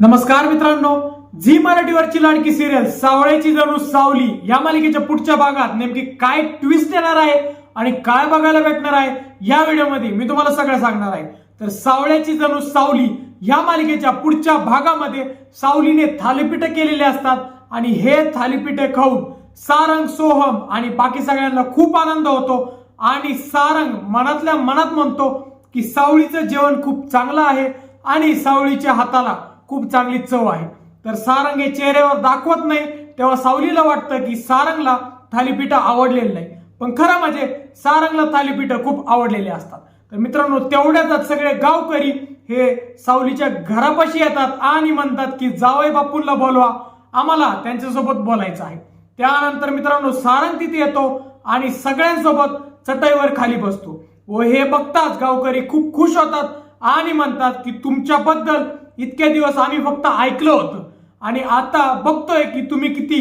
नमस्कार मित्रांनो झी मराठीवरची लाडकी सिरियल सावळ्याची जणू सावली या मालिकेच्या पुढच्या भागात नेमकी काय ट्विस्ट येणार आहे आणि काय बघायला भेटणार आहे या व्हिडिओमध्ये मी तुम्हाला सगळं सांगणार आहे. तर सावळ्याची जणू सावली या मालिकेच्या पुढच्या भागामध्ये सावलीने थालीपीठ केलेले असतात आणि हे थालीपीठ खाऊन सारंग सोहम आणि बाकी सगळ्यांना खूप आनंद होतो आणि सारंग मनातल्या मनात म्हणतो की सावळीचं जेवण खूप चांगलं आहे आणि सावळीच्या हाताला खूप चांगली चव आहे. तर सारंग हे चेहऱ्यावर दाखवत नाही तेव्हा सावलीला वाटतं की सारंगला थालीपीठ आवडलेलं नाही. पण खरं म्हणजे सारंगला थालीपीठ खूप आवडलेले असतात. तर मित्रांनो तेवढ्यातच सगळे गावकरी हे सावलीच्या घरापाशी येतात आणि म्हणतात की जावई बापूंना बोलवा आम्हाला त्यांच्यासोबत बोलायचं आहे. त्यानंतर मित्रांनो सारंग तिथे येतो आणि सगळ्यांसोबत चटईवर खाली बसतो. व हे बघताच गावकरी खूप खुश होतात आणि म्हणतात की तुमच्याबद्दल इतके दिवस आम्ही फक्त ऐकलं होतं. आणि आता बघतोय की तुम्ही किती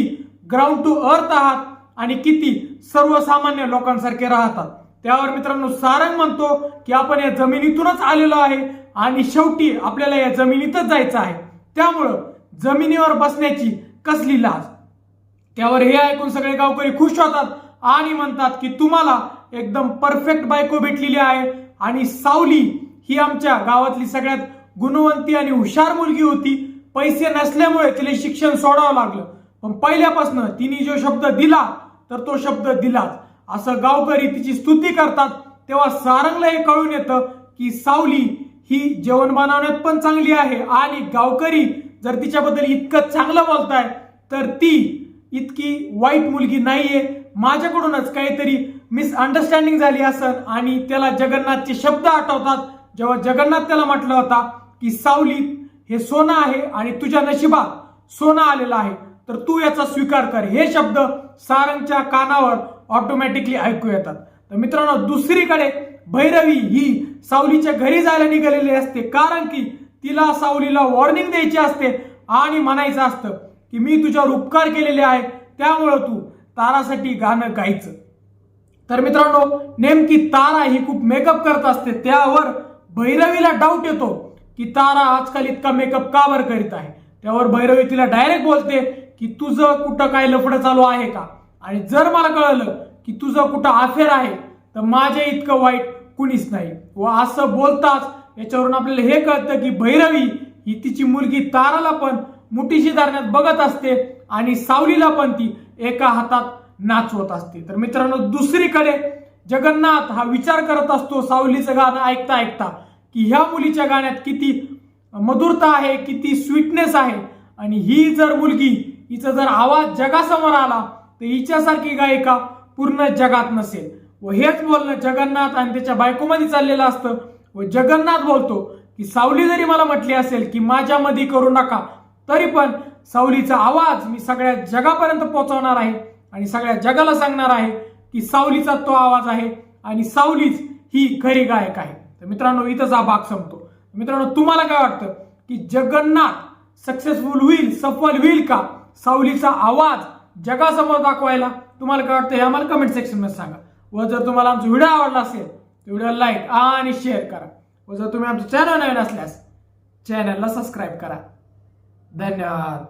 ग्राउंड टू अर्थ आहात आणि किती सर्वसामान्य लोकांसारखे राहतात. त्यावर मित्रांनो सारंग म्हणतो की आपण या जमिनीतूनच आलेलो आहे आणि शेवटी आपल्याला या जमिनीतच जायचं आहे. त्यामुळं जमिनीवर बसण्याची कसली लाज? त्यावर हे ऐकून सगळे गावकरी खुश होतात आणि म्हणतात की तुम्हाला एकदम परफेक्ट बायको भेटलेली आहे आणि सावली ही आमच्या गावातली सगळ्यात गुणवंती आणि हुशार मुलगी होती. पैसे नसल्यामुळे तिला शिक्षण सोडावं लागलं. पण पहिल्यापासून तिने जो शब्द दिला तर तो शब्द दिलाच. असं गावकरी तिची स्तुती करतात. तेव्हा सारंगला हे कळून येतं की सावली ही जेवण बनवण्यात पण चांगली आहे. आणि गावकरी जर तिच्याबद्दल इतकं चांगलं बोलताय तर ती इतकी वाईट मुलगी नाहीये. माझ्याकडूनच काहीतरी मिसअंडरस्टँडिंग झाली असन आणि त्याला जगन्नाथचे शब्द आठवतात. जेव्हा जगन्नाथ त्याला म्हटलं होता की सावली हे सोनं आहे आणि तुझ्या नशिबात सोनं आलेलं आहे. तर तू याचा स्वीकार कर. हे शब्द सारंगच्या कानावर ऑटोमॅटिकली ऐकू येतात. तर मित्रांनो दुसरीकडे भैरवी ही सावलीच्या घरी जायला निघालेली असते कारण की तिला सावलीला वॉर्निंग द्यायची असते आणि म्हणायचं असतं की मी तुझ्यावर उपकार केलेले आहे त्यामुळं तू तारासाठी गाणं गायचं. तर मित्रांनो नेमकी तारा ही खूप मेकअप करत असते त्यावर भैरवीला डाऊट येतो. की तारा आजकाल इतका मेकअप का बरं करीत आहे? त्यावर भैरवी तिला डायरेक्ट बोलते की तुझं कुठं काय लफडं चालू आहे का? आणि जर मला कळलं की तुझं कुठं अफेअर आहे तर माझे इतकं वाईट कुणीच नाही. व असं बोलताच याच्यावरून आपल्याला हे कळतं की भैरवी ही तिची मुलगी ताराला पण मुठीशी धरण्यात बघत असते आणि सावलीला पण ती एका हातात नाचवत असते. तर मित्रांनो दुसरीकडे जगन्नाथ हा विचार करत असतो सावलीचं गाणं ऐकता ऐकता की ह्या मुलीच्या गाण्यात किती मधुरता आहे किती स्वीटनेस आहे. आणि ही जर मुलगी हिचा जर आवाज जगासमोर आला तर हिच्यासारखी गायिका पूर्ण जगात नसेल. व हेच बोलणं जगन्नाथ आणि त्याच्या बायकोमध्ये चाललेलं असतं. व जगन्नाथ बोलतो की सावली जरी मला म्हटली असेल की माझ्यामध्ये करू नका तरी पण सावलीचा आवाज मी सगळ्या जगापर्यंत पोहोचवणार आहे आणि सगळ्या जगाला सांगणार आहे की सावलीचा तो आवाज आहे आणि सावलीच ही खरी गायक आहे. तर मित्रांनो इथंच हा भाग संपतो. मित्रांनो तुम्हाला काय वाटतं की जगन्नाथ सक्सेसफुल होईल सफल होईल का? सावलीचा आवाज जगासमोर दाखवायला तुम्हाला काय वाटतं हे आम्हाला कमेंट सेक्शनमध्ये सांगा. व जर तुम्हाला आमचा व्हिडिओ आवडला असेल तर व्हिडिओ लाईक आणि शेअर करा. व जर तुम्ही आमचं चॅनल नवीन असल्यास चॅनलला सबस्क्राईब करा. धन्यवाद.